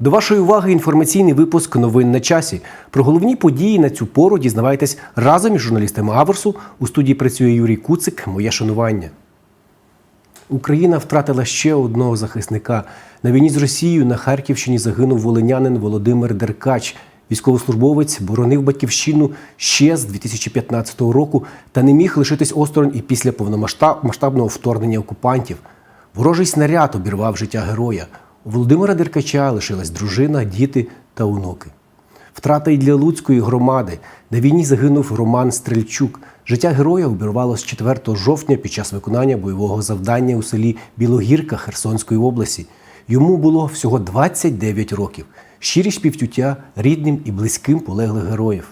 До вашої уваги інформаційний випуск новин на часі. Про головні події на цю пору дізнавайтесь разом із журналістами Аверсу. У студії працює Юрій Куцик. Моє шанування. Україна втратила ще одного захисника. На війні з Росією на Харківщині загинув волинянин Володимир Деркач. Військовослужбовець боронив батьківщину ще з 2015 року та не міг лишитись осторонь і після повномасштабного вторгнення окупантів. Ворожий снаряд обірвав життя героя. Володимира Деркача лишилась дружина, діти та онуки. Втрата й для Луцької громади. На війні загинув Роман Стрельчук. Життя героя обірвалося 4 жовтня під час виконання бойового завдання у селі Білогірка Херсонської області. Йому було всього 29 років. Щирі співчуття рідним і близьким полеглих героїв.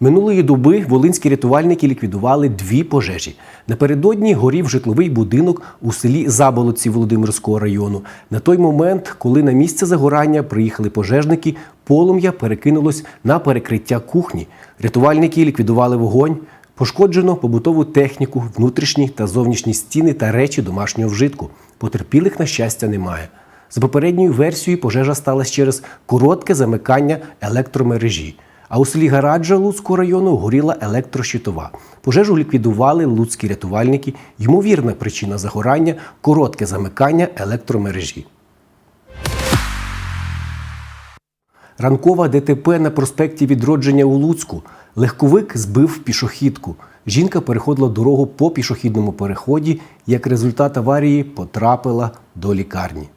Минулої доби волинські рятувальники ліквідували дві пожежі. Напередодні горів житловий будинок у селі Заболоці Володимирського району. На той момент, коли на місце загорання приїхали пожежники, полум'я перекинулось на перекриття кухні. Рятувальники ліквідували вогонь. Пошкоджено побутову техніку, внутрішні та зовнішні стіни та речі домашнього вжитку. Потерпілих, на щастя, немає. За попередньою версією, пожежа сталася через коротке замикання електромережі. А у селі Гараджа Луцького району горіла електрощитова. Пожежу ліквідували луцькі рятувальники. Ймовірна причина загорання коротке замикання електромережі. Ранкова ДТП на проспекті Відродження у Луцьку. Легковик збив пішохідку. Жінка переходила дорогу по пішохідному переході. Як результат аварії потрапила до лікарні.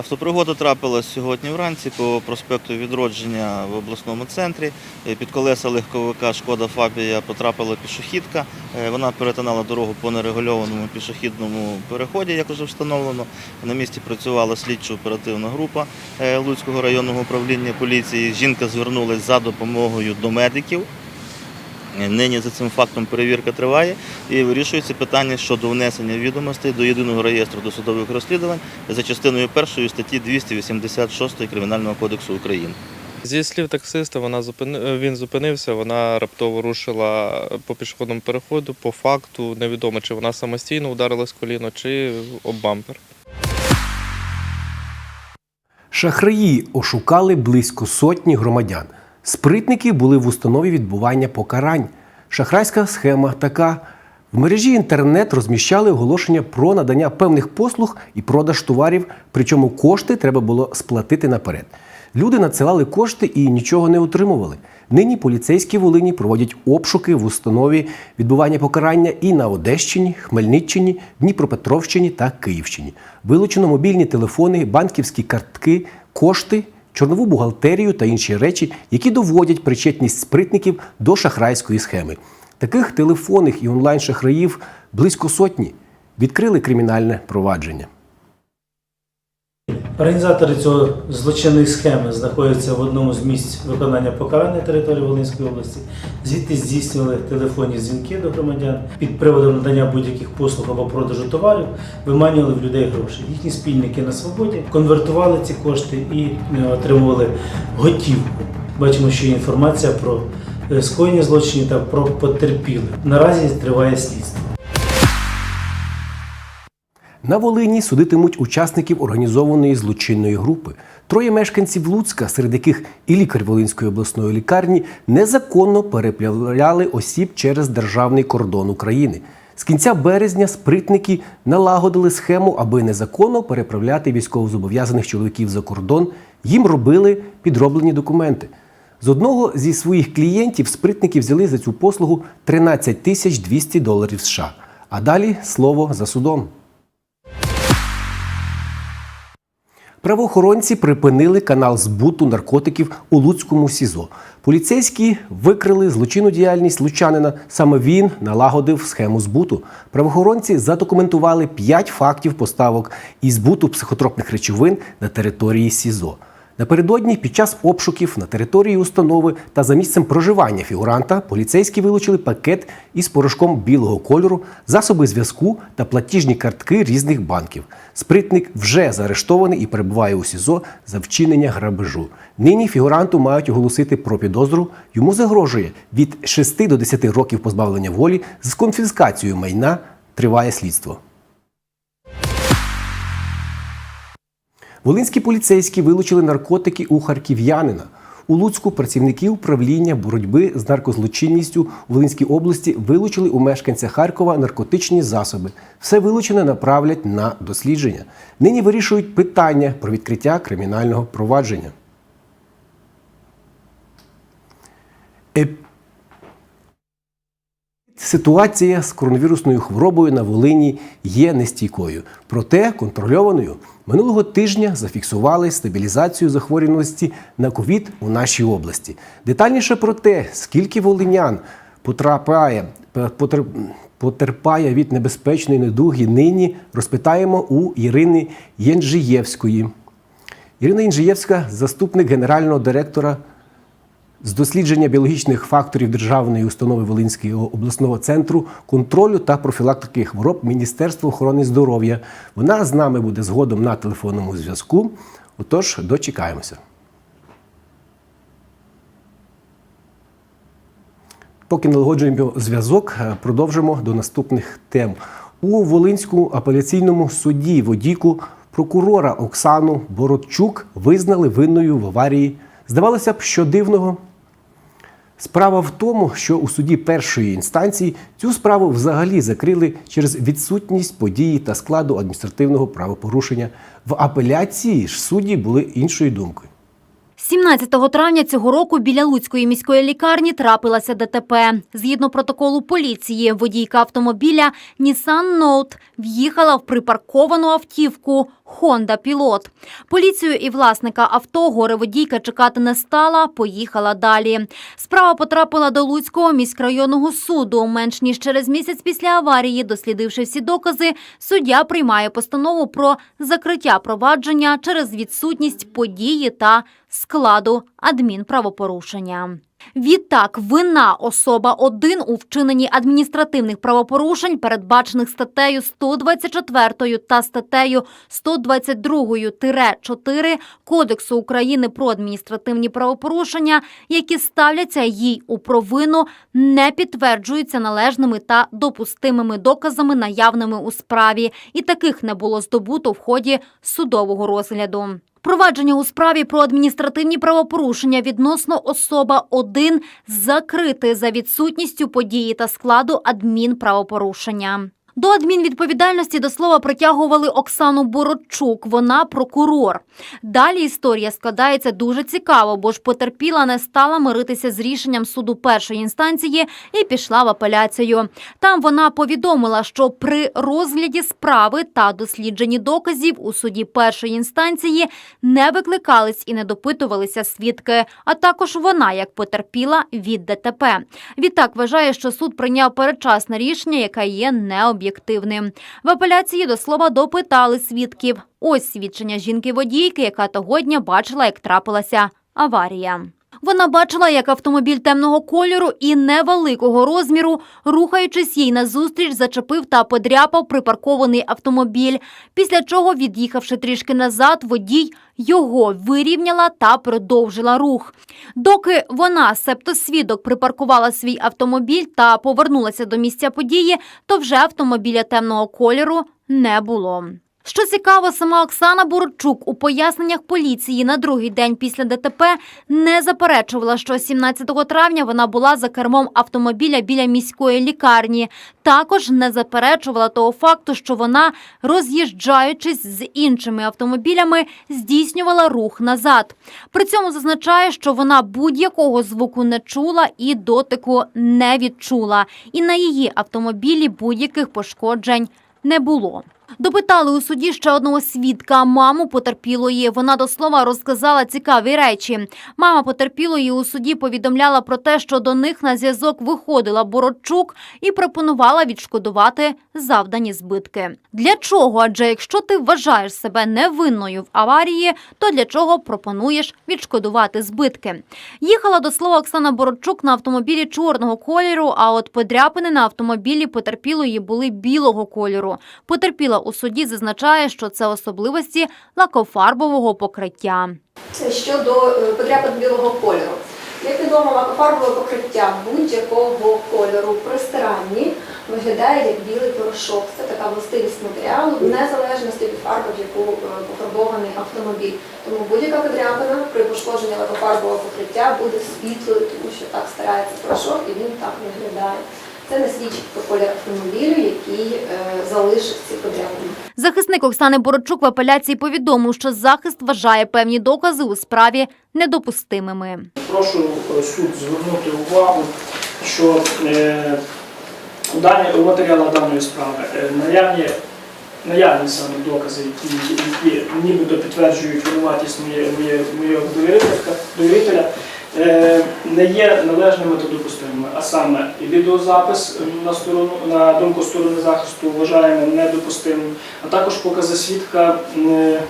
Автопригода трапилась сьогодні вранці по проспекту Відродження в обласному центрі. Е, Під колеса легковика Шкода Фабія потрапила пішохідка. Е, Вона перетинала дорогу по нерегульованому пішохідному переході, як вже встановлено. На місці працювала слідчо-оперативна група е, Луцького районного управління поліції. Жінка звернулася за допомогою до медиків. Е, Нині за цим фактом перевірка триває і вирішується питання щодо внесення відомостей до єдиного реєстру досудових розслідувань за частиною першої статті 286 Кримінального кодексу України. Зі слів таксиста, вона зупини... він зупинився, вона раптово рушила по пішохідному переходу. По факту невідомо, чи вона самостійно ударилась в коліно, чи об бампер. Шахраї ошукали близько сотні громадян. Спритники були в установі відбування покарань. Шахрайська схема така. В мережі інтернет розміщали оголошення про надання певних послуг і продаж товарів, причому кошти треба було сплатити наперед. Люди надсилали кошти і нічого не отримували. Нині поліцейські Волині проводять обшуки в установі відбування покарання і на Одещині, Хмельниччині, Дніпропетровщині та Київщині. Вилучено мобільні телефони, банківські картки, кошти, чорнову бухгалтерію та інші речі, які доводять причетність спритників до шахрайської схеми. Таких телефонних і онлайн-шахраїв близько сотні відкрили кримінальне провадження. Організатори цього злочинної схеми знаходяться в одному з місць виконання покарання території Волинської області. Звідти здійснювали телефонні дзвінки до громадян під приводом надання будь-яких послуг або продажу товарів, виманювали в людей гроші. Їхні спільники на свободі конвертували ці кошти і е, отримували готівку. Бачимо, що є інформація про е, скоєння злочинів та про потерпілих. Наразі триває слідство. На Волині судитимуть учасників організованої злочинної групи. Троє мешканців Луцька, серед яких і лікар Волинської обласної лікарні, незаконно переправляли осіб через державний кордон України. З кінця березня спритники налагодили схему, аби незаконно переправляти військовозобов'язаних чоловіків за кордон. Їм робили підроблені документи. З одного зі своїх клієнтів спритники взяли за цю послугу 13 тисяч 200 доларів США. А далі слово за судом. Правоохоронці припинили канал збуту наркотиків у Луцькому СІЗО. Поліцейські викрили злочинну діяльність лучанина. Саме він налагодив схему збуту. Правоохоронці задокументували п'ять фактів поставок і збуту психотропних речовин на території СІЗО. Напередодні під час обшуків на території установи та за місцем проживання фігуранта поліцейські вилучили пакет із порошком білого кольору, засоби зв'язку та платіжні картки різних банків. Спритник вже заарештований і перебуває у СІЗО за вчинення грабежу. Нині фігуранту мають оголосити про підозру. Йому загрожує від 6 до 10 років позбавлення волі з конфіскацією майна. Триває слідство. Волинські поліцейські вилучили наркотики у харків'янина. У Луцьку працівники управління боротьби з наркозлочинністю у Волинській області вилучили у мешканця Харкова наркотичні засоби. Все вилучене направлять на дослідження. Нині вирішують питання про відкриття кримінального провадження. Ситуація з коронавірусною хворобою на Волині є нестійкою, проте контрольованою. Минулого тижня зафіксували стабілізацію захворюваності на ковід у нашій області. Детальніше про те, скільки волинян потрапляє, потерпає від небезпечної недуги, нині розпитаємо у Ірини Єнжиєвської. Ірина Інжиєвська, заступник генерального директора з дослідження біологічних факторів Державної установи Волинського обласного центру контролю та профілактики хвороб Міністерства охорони здоров'я. Вона з нами буде згодом на телефонному зв'язку. Отож, дочекаємося. Поки налагоджуємо зв'язок, е, продовжимо до наступних тем. У Волинському апеляційному суді водійку прокурора Оксану Бородчук визнали винною в аварії. Здавалося б, що дивного. Справа в тому, що у суді першої інстанції цю справу взагалі закрили через відсутність події та складу адміністративного правопорушення. В апеляції ж судді були іншої думки. 17 травня цього року біля Луцької міської лікарні трапилася ДТП. Згідно протоколу поліції, водійка автомобіля Nissan Note в'їхала в припарковану автівку Honda Pilot. Поліцію і власника авто горе-водійка чекати не стала, поїхала далі. Справа потрапила до Луцького міськрайонного суду. Менш ніж через місяць після аварії, дослідивши всі докази, суддя приймає постанову про закриття провадження через відсутність події та складу адмінправопорушення. Відтак, вина особа 1 у вчиненні адміністративних правопорушень, передбачених статтею 124 та статтею 122-4 Кодексу України про адміністративні правопорушення, які ставляться їй у провину, не підтверджуються належними та допустимими доказами, наявними у справі, і таких не було здобуто в ході судового розгляду. Провадження у справі про адміністративні правопорушення відносно особа 1 закрите за відсутністю події та складу адмінправопорушення. До адмінвідповідальності до слова притягували Оксану Бородчук. Вона прокурор. Далі історія складається дуже цікаво, бо ж потерпіла не стала миритися з рішенням суду першої інстанції і пішла в апеляцію. Там вона повідомила, що при розгляді справи та дослідженні доказів у суді першої інстанції не викликались і не допитувалися свідки, а також вона як потерпіла від ДТП. Відтак вважає, що суд прийняв передчасне рішення, яке є необ'єктивним. В апеляції до слова допитали свідків. Ось свідчення жінки-водійки, яка того дня бачила, як трапилася аварія. Вона бачила, як автомобіль темного кольору і невеликого розміру, рухаючись їй назустріч, зачепив та подряпав припаркований автомобіль. Після чого, від'їхавши трішки назад, водій його вирівняла та продовжила рух. Доки вона, себто свідок, припаркувала свій автомобіль та повернулася до місця події, то вже автомобіля темного кольору не було. Що цікаво, сама Оксана Бородчук у поясненнях поліції на другий день після ДТП не заперечувала, що 17 травня вона була за кермом автомобіля біля міської лікарні. Також не заперечувала того факту, що вона, роз'їжджаючись з іншими автомобілями, здійснювала рух назад. При цьому зазначає, що вона будь-якого звуку не чула і дотику не відчула. І на її автомобілі будь-яких пошкоджень не було. Допитали у суді ще одного свідка, маму потерпілої. Вона до слова розказала цікаві речі. Мама потерпілої у суді повідомляла про те, що до них на зв'язок виходила Бородчук і пропонувала відшкодувати завдані збитки. Для чого? Адже якщо ти вважаєш себе невинною в аварії, то для чого пропонуєш відшкодувати збитки? Їхала до слова Оксана Бородчук на автомобілі чорного кольору, а от подряпини на автомобілі потерпілої були білого кольору. Потерпіла у суді зазначає, що це особливості лакофарбового покриття. Це щодо е, подряпин білого кольору. Як відомо, лакофарбове покриття будь-якого кольору при стиранні виглядає як білий порошок. Це така властивість матеріалу в незалежності від фарби, в яку е, пофарбований автомобіль. Тому будь-яка подряпина при пошкодженні лакофарбового покриття буде світлою, тому що так старається порошок і він так виглядає. Це не свідчить про колір автомобілю, який е, залишив ці подряпини. Захисник Оксани Борочук в апеляції повідомив, що захист вважає певні докази у справі недопустимими. Прошу е, суд звернути увагу, що е, у, дані, у матеріалах даної справи е, наявні, наявні саме докази, які, які нібито підтверджують винуватість моє, моє, моєго довірителя, е, не є належними та допустимими. А саме відеозапис е, на, сторону, на думку сторони захисту вважаємо недопустимим, а також покази свідка. е,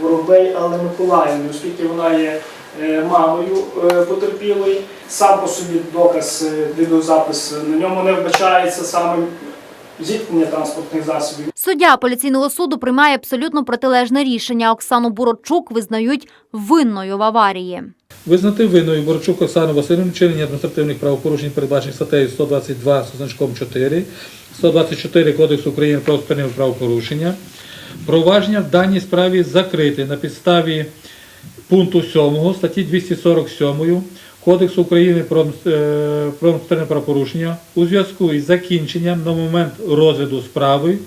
Воробей Алли Миколаївни, оскільки вона є е, мамою е, потерпілої, сам по собі доказ, е, відеозапис на ньому не вбачається саме зіткнення транспортних засобів. Суддя апеляційного суду приймає абсолютно протилежне рішення. Оксану Борочук визнають винною в аварії. Визнати винною Борчук Оксану Васильівну вчинення адміністративних правопорушень, передбачених статтею 122 з значком 4, 124 Кодексу України про адміністративні правопорушення. Провадження в даній справі закрите на підставі пункту 7 статті 247 Кодексу України про, е, про адміністративне правопорушення у зв'язку із закінченням на момент розгляду справи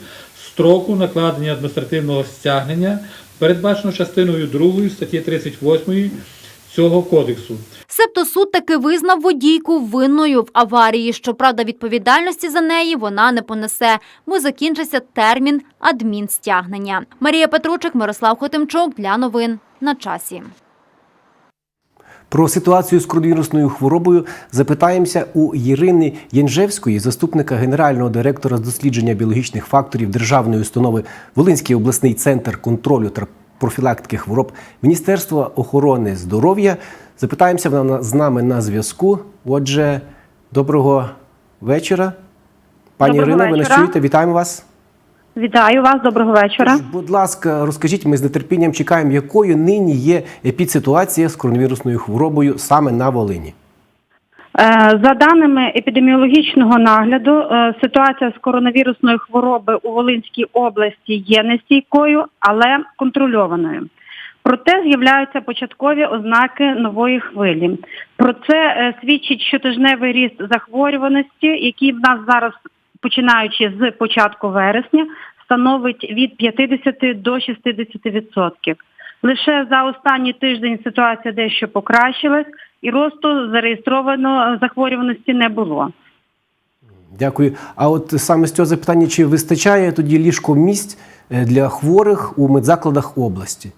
строку накладення адміністративного стягнення, передбачено частиною 2 статті 38 цього кодексу. Себто суд таки визнав водійку винною в аварії. Щоправда, відповідальності за неї вона не понесе, бо закінчиться термін адмінстягнення. Марія Петручик, Мирослав Хотимчук для новин на часі. Про ситуацію з коронавірусною хворобою запитаємося у Ірини Янжевської, заступника генерального директора з дослідження біологічних факторів Державної установи Волинський обласний центр контролю та профілактики хвороб Міністерства охорони здоров'я. Запитаємося вона з нами на зв'язку. Отже, доброго вечора. Пані Ірина, ви нас чуєте? Вітаємо вас. Вітаю вас, доброго вечора. Будь ласка, розкажіть, ми з нетерпінням чекаємо, якою нині є епідситуація з коронавірусною хворобою саме на Волині. Е, За даними епідеміологічного нагляду, е, ситуація з коронавірусною хворобою у Волинській області є нестійкою, але контрольованою. Проте з'являються початкові ознаки нової хвилі. Про це е, свідчить щотижневий ріст захворюваності, який в нас зараз, починаючи з початку вересня, становить від 50 до 60 відсотків. Лише за останній тиждень ситуація дещо покращилась, і росту зареєстровано захворюваності не було. Дякую. А от саме з цього запитання, чи вистачає тоді ліжко місць е, для хворих у медзакладах області?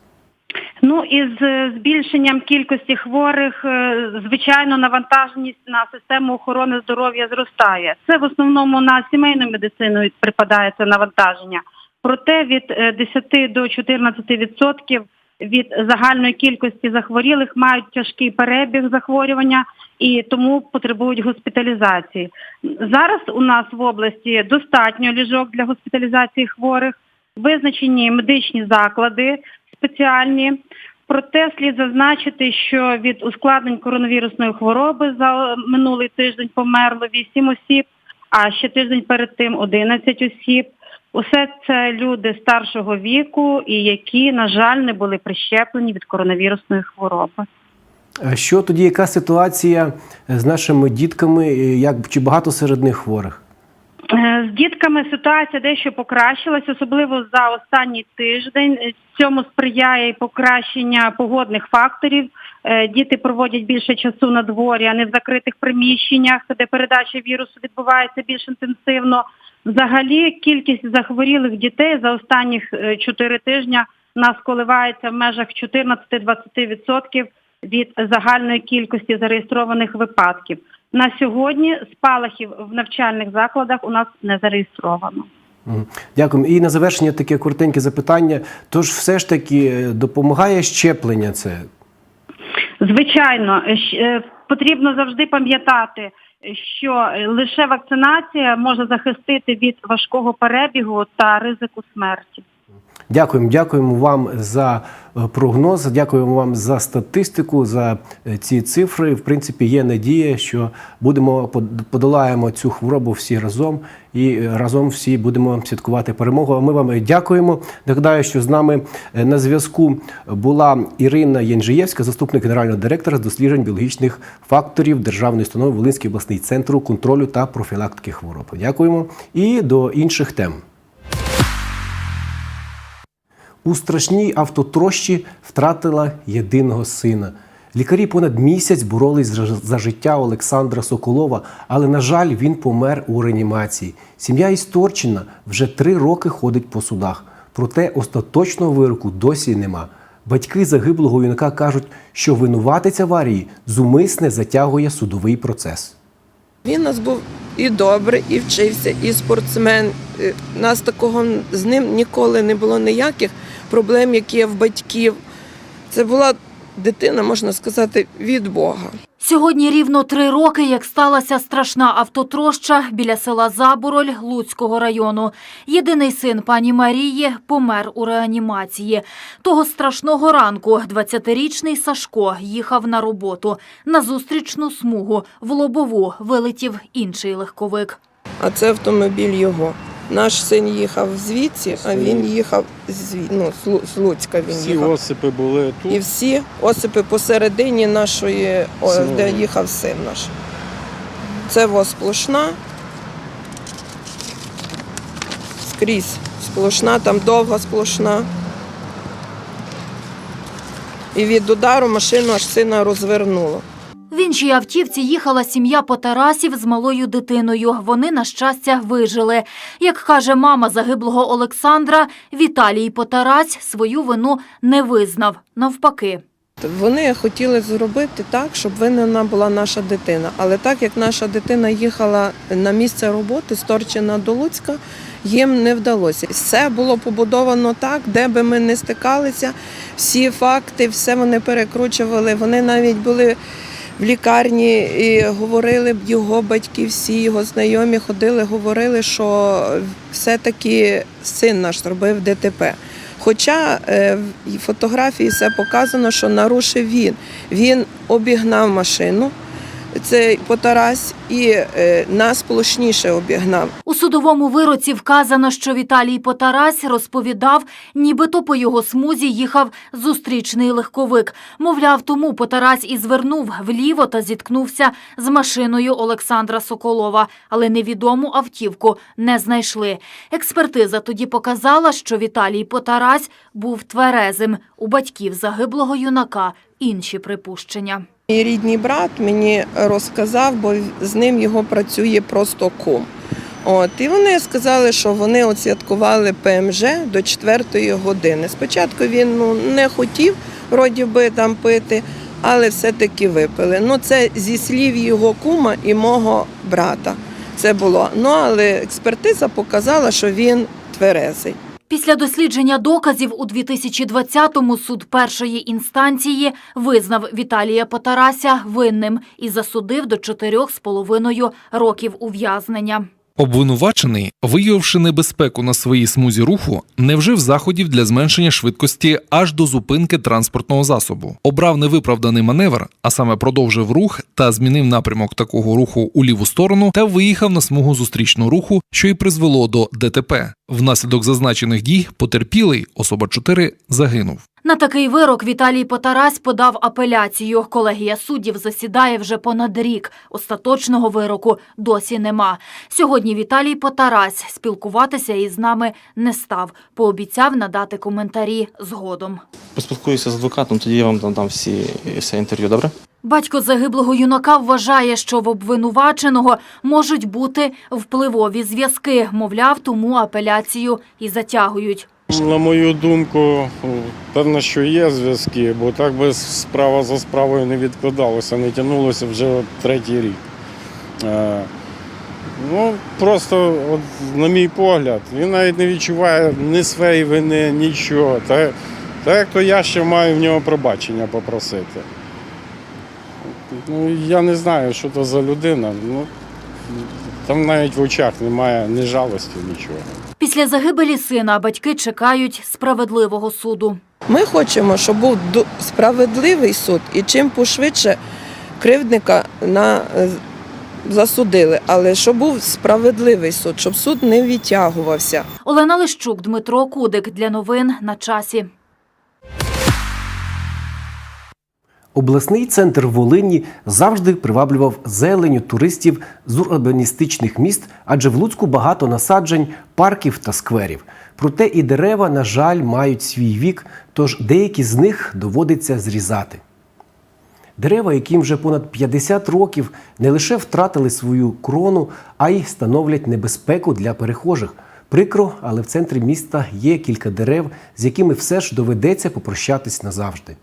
Ну із е, збільшенням кількості хворих, е, звичайно, навантаженість на систему охорони здоров'я зростає. Це в основному на сімейну медицину припадає це навантаження. Проте від е, 10 до 14 відсотків від загальної кількості захворілих мають тяжкий перебіг захворювання і тому потребують госпіталізації. Зараз у нас в області достатньо ліжок для госпіталізації хворих, визначені медичні заклади спеціальні. Проте слід зазначити, що від ускладнень коронавірусної хвороби за минулий тиждень померло 8 осіб, а ще тиждень перед тим 11 осіб. Усе це люди старшого віку і які, на жаль, не були прищеплені від коронавірусної хвороби. А Що тоді, яка ситуація з нашими дітками? Як чи багато серед них хворих? Е, З дітками ситуація дещо покращилась, особливо за останній тиждень. Е, Цьому сприяє і покращення погодних факторів. Е, Діти проводять більше часу на дворі, а не в закритих приміщеннях, де передача вірусу відбувається більш інтенсивно. Взагалі, кількість захворілих дітей за останніх 4 тижні нас коливається в межах 14-20% від загальної кількості зареєстрованих випадків. На сьогодні спалахів в навчальних закладах у нас не зареєстровано. Дякую. І на завершення таке коротеньке запитання. Тож все ж таки е, допомагає щеплення це? Звичайно, е, потрібно завжди пам'ятати, що лише вакцинація може захистити від важкого перебігу та ризику смерті. Дякуємо, дякуємо вам за е, прогноз. Дякуємо вам за статистику, за е, ці цифри. В принципі, є надія, що будемо подолаємо цю хворобу всі разом і е, разом всі будемо святкувати перемогу. А ми вам дякуємо. Нагадаю, що з нами на зв'язку була Ірина Янжиєвська, заступник генерального директора з досліджень біологічних факторів Державної установи Волинський обласний центру контролю та профілактики хвороб. Дякуємо і до інших тем. У страшній автотрощі втратила єдиного сина. Лікарі понад місяць боролись за- життя Олександра Соколова, але, на жаль, він помер у реанімації. Сім'я Історчина вже три роки ходить по судах. Проте остаточного вироку досі нема. Батьки загиблого юнака кажуть, що винуватець аварії зумисне затягує судовий процес. Він у нас був і добрий, і вчився, і спортсмен. Е, Нас такого з ним ніколи не було ніяких проблем, які є в батьків. Це була дитина, можна сказати, від Бога. Сьогодні рівно три роки, як сталася страшна автотроща біля села Забороль Луцького району. Єдиний син пані Марії помер у реанімації. Того страшного ранку 20-річний Сашко їхав на роботу. На зустрічну смугу в лобову вилетів інший легковик. А це автомобіль його. Наш син їхав звідси, а він їхав зві... ну, з Луцька. Він Всі їхав. осипи були тут. І всі осипи посередині нашої, о, Смуги. де їхав син наш. Це во сплошна. Скрізь сплошна, там довга сплошна. І від удару машину аж сина розвернуло. Іншій автівці їхала сім'я Потарасів з малою дитиною. Вони, на щастя, вижили. Як каже мама загиблого Олександра, Віталій Потарась свою вину не визнав. Навпаки. Вони хотіли зробити так, щоб винена була наша дитина. Але так як наша дитина їхала на місце роботи з Торчина до Луцька, їм не вдалося. Все було побудовано так, де би ми не стикалися, всі факти, все вони перекручували. Вони навіть були в лікарні і говорили його батьки, всі його знайомі ходили, говорили, що все-таки син наш зробив ДТП. Хоча е, в фотографії все показано, що нарушив він. Він обігнав машину, цей Потарась, і е, нас площніше обігнав. У судовому вироці вказано, що Віталій Потарась розповідав, нібито по його смузі їхав зустрічний легковик. Мовляв, тому Потарась і звернув вліво та зіткнувся з машиною Олександра Соколова, але невідому автівку не знайшли. Експертиза тоді показала, що Віталій Потарась був тверезим. У батьків загиблого юнака інші припущення. Мій рідний брат мені розказав, бо з ним його працює просто кум. От, і вони сказали, що вони святкували ПМЖ до 4 години. Спочатку він ну, не хотів вроді би там пити, але все-таки випили. Ну, це зі слів його кума і мого брата. Це було. Ну, але експертиза показала, що він тверезий. Після дослідження доказів у 2020-му суд першої інстанції визнав Віталія Потарася винним і засудив до 4,5 років ув'язнення. Обвинувачений, виявивши небезпеку на своїй смузі руху, не вжив заходів для зменшення швидкості аж до зупинки транспортного засобу. Обрав невиправданий маневр, а саме продовжив рух та змінив напрямок такого руху у ліву сторону та виїхав на смугу зустрічного руху, що й призвело до ДТП. Внаслідок зазначених дій потерпілий, особа 4, загинув. На такий вирок Віталій Потарась подав апеляцію. Колегія суддів засідає вже понад рік. Остаточного вироку досі нема. Сьогодні Віталій Потарась спілкуватися із нами не став. Пообіцяв надати коментарі згодом. Поспілкуюся з адвокатом, тоді я вам дам, всі, все інтерв'ю, добре? Батько загиблого юнака вважає, що в обвинуваченого можуть бути впливові зв'язки. Мовляв, тому апеляцію і затягують. На мою думку, певно, що є зв'язки, бо так би справа за справою не відкладалося, не тягнулося вже третій рік. Е, Ну, просто, от, на мій погляд, він навіть не відчуває ні своєї вини, нічого. Та, та як то я ще маю в нього пробачення попросити. Ну, я не знаю, що то за людина. Ну, там навіть в очах немає ні жалості, нічого. Після загибелі сина батьки чекають справедливого суду. Ми хочемо, щоб був справедливий суд і чим пошвидше кривдника на, е, засудили, але щоб був справедливий суд, щоб суд не відтягувався. Олена Лищук, Дмитро Кудик для новин на часі. Обласний центр Волині завжди приваблював зеленю туристів з урбаністичних міст, адже в Луцьку багато насаджень, парків та скверів. Проте і дерева, на жаль, мають свій вік, тож деякі з них доводиться зрізати. Дерева, яким вже понад 50 років, не лише втратили свою крону, а й становлять небезпеку для перехожих. Прикро, але в центрі міста є кілька дерев, з якими все ж доведеться попрощатись назавжди.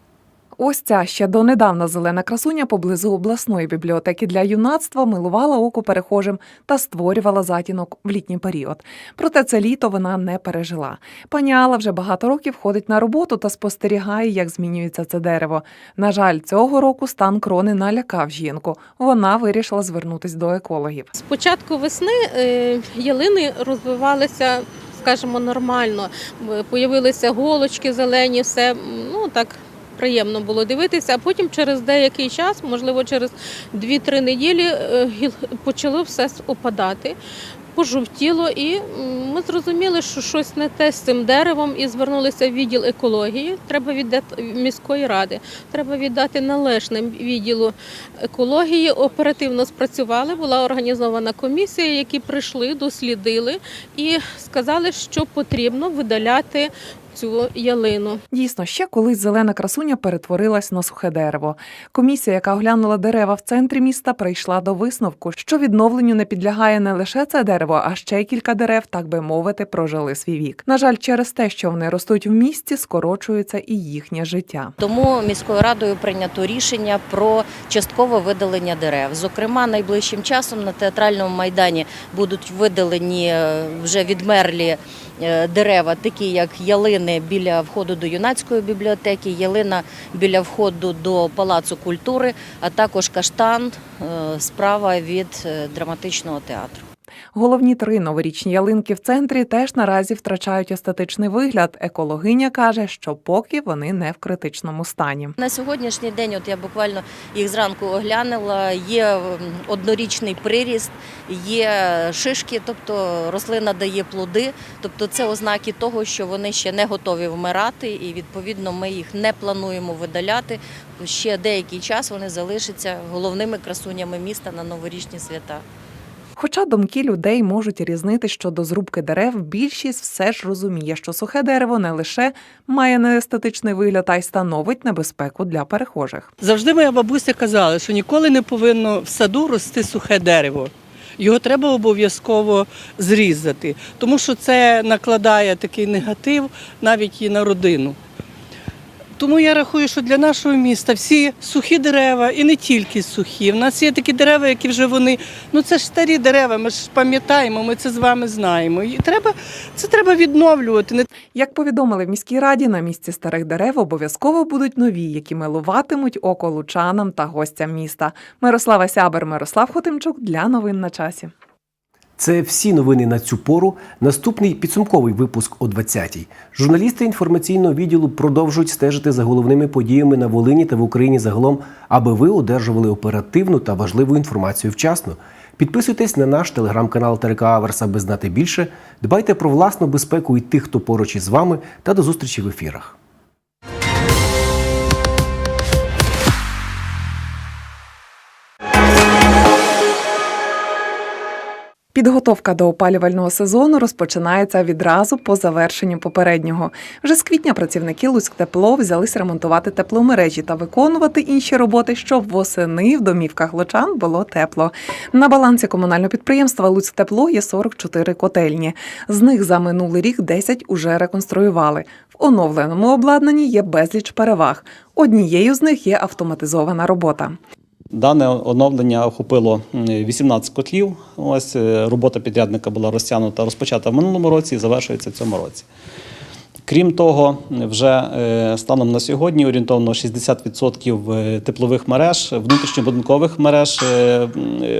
Ось ця ще донедавна зелена красуня поблизу обласної бібліотеки для юнацтва милувала око перехожим та створювала затінок в літній період. Проте це літо вона не пережила. Пані Алла вже багато років ходить на роботу та спостерігає, як змінюється це дерево. На жаль, цього року стан крони налякав жінку. Вона вирішила звернутись до екологів. З початку весни е, ялини розвивалися, скажімо, нормально. Е, Появилися голочки зелені, все ну так. Приємно було дивитися, а потім через деякий час, можливо, через 2-3 неділі, е, почало все опадати, пожовтіло, і ми зрозуміли, що щось не те з цим деревом, і звернулися в відділ екології. Треба віддати міської ради. Треба віддати належне відділу екології. Оперативно спрацювали. Була організована комісія, які прийшли, дослідили і сказали, що потрібно видаляти цю ялину. Дійсно, ще колись зелена красуня перетворилась на сухе дерево. Комісія, яка оглянула дерева в центрі міста, прийшла до висновку, що відновленню не підлягає не лише це дерево, а ще й кілька дерев, так би мовити, прожили свій вік. На жаль, через те, що вони ростуть в місті, скорочується і їхнє життя. Тому міською радою прийнято рішення про часткове видалення дерев. Зокрема, найближчим часом на театральному майдані будуть видалені е, вже відмерлі е, дерева, такі як ялини біля входу до юнацької бібліотеки, ялина біля входу до палацу культури, а також каштан е, справа від е, драматичного театру. Головні три новорічні ялинки в центрі теж наразі втрачають естетичний вигляд. Екологиня каже, що поки вони не в критичному стані. На сьогоднішній день, от я буквально їх зранку оглянула, є однорічний приріст, є шишки, тобто рослина дає плоди. Тобто це ознаки того, що вони ще не готові вмирати, і відповідно ми їх не плануємо видаляти. Ще деякий час вони залишаться головними красунями міста на новорічні свята. Хоча думки людей можуть різнити щодо зрубки дерев, більшість все ж розуміє, що сухе дерево не лише має неестетичний вигляд, а й становить небезпеку для перехожих. Завжди моя бабуся казала, що ніколи не повинно в саду рости сухе дерево. Його треба обов'язково зрізати, тому що це накладає такий негатив навіть і на родину. Тому я рахую, що для нашого міста всі сухі дерева і не тільки сухі. У нас є такі дерева, які вже вони, ну це ж старі дерева, ми ж пам'ятаємо, ми це з вами знаємо. І треба, це треба відновлювати. Як повідомили в міській раді, на місці старих дерев обов'язково будуть нові, які милуватимуть око лучанам та гостям міста. Мирослава Сябер, Мирослав Хотимчук для новин на часі. Це всі новини на цю пору. Наступний підсумковий випуск о 20-й. Журналісти інформаційного відділу продовжують стежити за головними подіями на Волині та в Україні загалом, аби ви одержували оперативну та важливу інформацію вчасно. Підписуйтесь на наш телеграм-канал ТРК Аверс, аби знати більше. Дбайте про власну безпеку і тих, хто поруч із вами, та до зустрічі в ефірах. Підготовка до опалювального сезону розпочинається відразу по завершенню попереднього. Вже з квітня працівники Луцьктепло взялись ремонтувати тепломережі та виконувати інші роботи, щоб восени в домівках лучан було тепло. На балансі комунального підприємства Луцьктепло є 44 котельні. З них за минулий рік 10 уже реконструювали. В оновленому обладнанні є безліч переваг. Однією з них є автоматизована робота. Дане оновлення охопило 18 котлів. Ось е, робота підрядника була розтягнута, розпочата в минулому році і завершується в цьому році. Крім того, вже е, станом на сьогодні орієнтовно 60% е, теплових мереж, внутрішньобудинкових мереж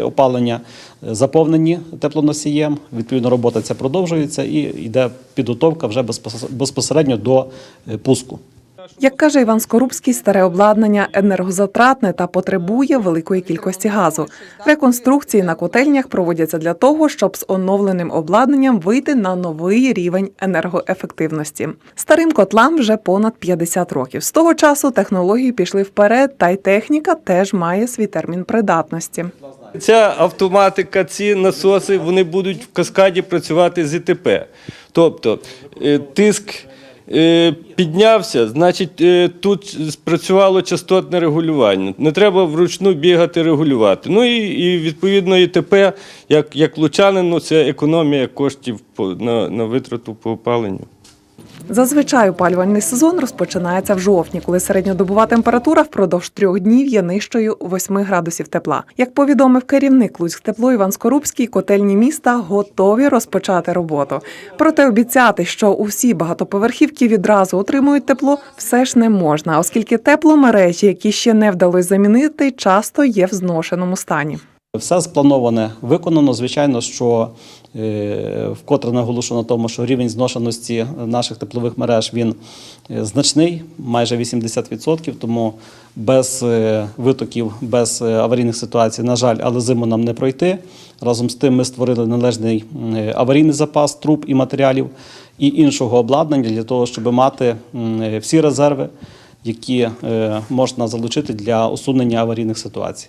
опалення заповнені теплоносієм. Відповідно, робота ця продовжується і йде підготовка вже безпосередньо до пуску. Як каже Іван Скорубський, старе обладнання енергозатратне та потребує великої кількості газу. Реконструкції на котельнях проводяться для того, щоб з оновленим обладнанням вийти на новий рівень енергоефективності. Старим котлам вже понад 50 років. З того часу технології пішли вперед, та й техніка теж має свій термін придатності. Ця автоматика, ці насоси, вони будуть в каскаді працювати з ІТП. Тобто е, тиск піднявся, значить е, тут спрацювало частотне регулювання. Не треба вручну бігати регулювати. Ну і, і відповідно ІТП, як, як лучанину, це економія коштів на, на витрату по опаленню. Зазвичай опалювальний сезон розпочинається в жовтні, коли середньодобова температура впродовж трьох днів є нижчою 8 градусів тепла. Як повідомив керівник Луцьктепло Іван Скорубський, котельні міста готові розпочати роботу. Проте обіцяти, що усі багатоповерхівки відразу отримують тепло, все ж не можна, оскільки тепломережі, які ще не вдалося замінити, часто є в зношеному стані. Все сплановане виконано. Звичайно, що е, вкотре наголошу на тому, що рівень зношеності наших теплових мереж він е, значний, майже 80%, тому без е, витоків, без аварійних ситуацій, на жаль, але зиму нам не пройти. Разом з тим ми створили належний аварійний запас труб і матеріалів і іншого обладнання для того, щоб мати всі резерви, які можна залучити для усунення аварійних ситуацій.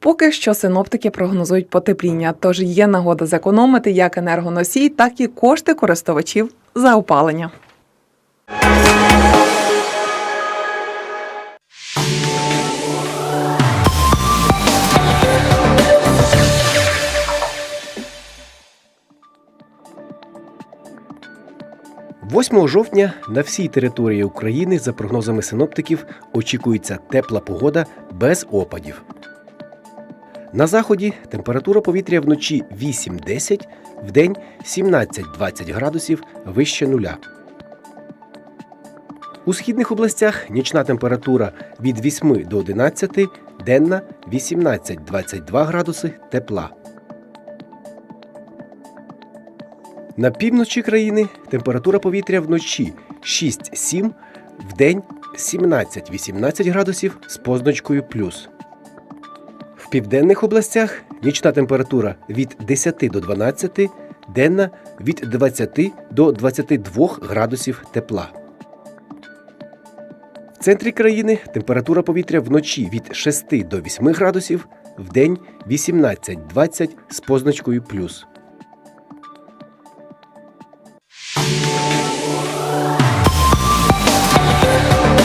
Поки що синоптики прогнозують потепління, тож є нагода зекономити як енергоносій, так і кошти користувачів за опалення. – 8 жовтня на всій території України, за прогнозами синоптиків, очікується тепла погода без опадів. На заході температура повітря вночі 8-10, вдень 17-20 градусів вище нуля. У східних областях нічна температура від 8 до 11, денна 18-22 градуси тепла. На півночі країни температура повітря вночі 6-7, вдень 17-18 градусів з позначкою плюс. В південних областях нічна температура від 10 до 12, денна від 20 до 22 градусів тепла. В центрі країни температура повітря вночі від 6 до 8 градусів, вдень 18-20 з позначкою плюс.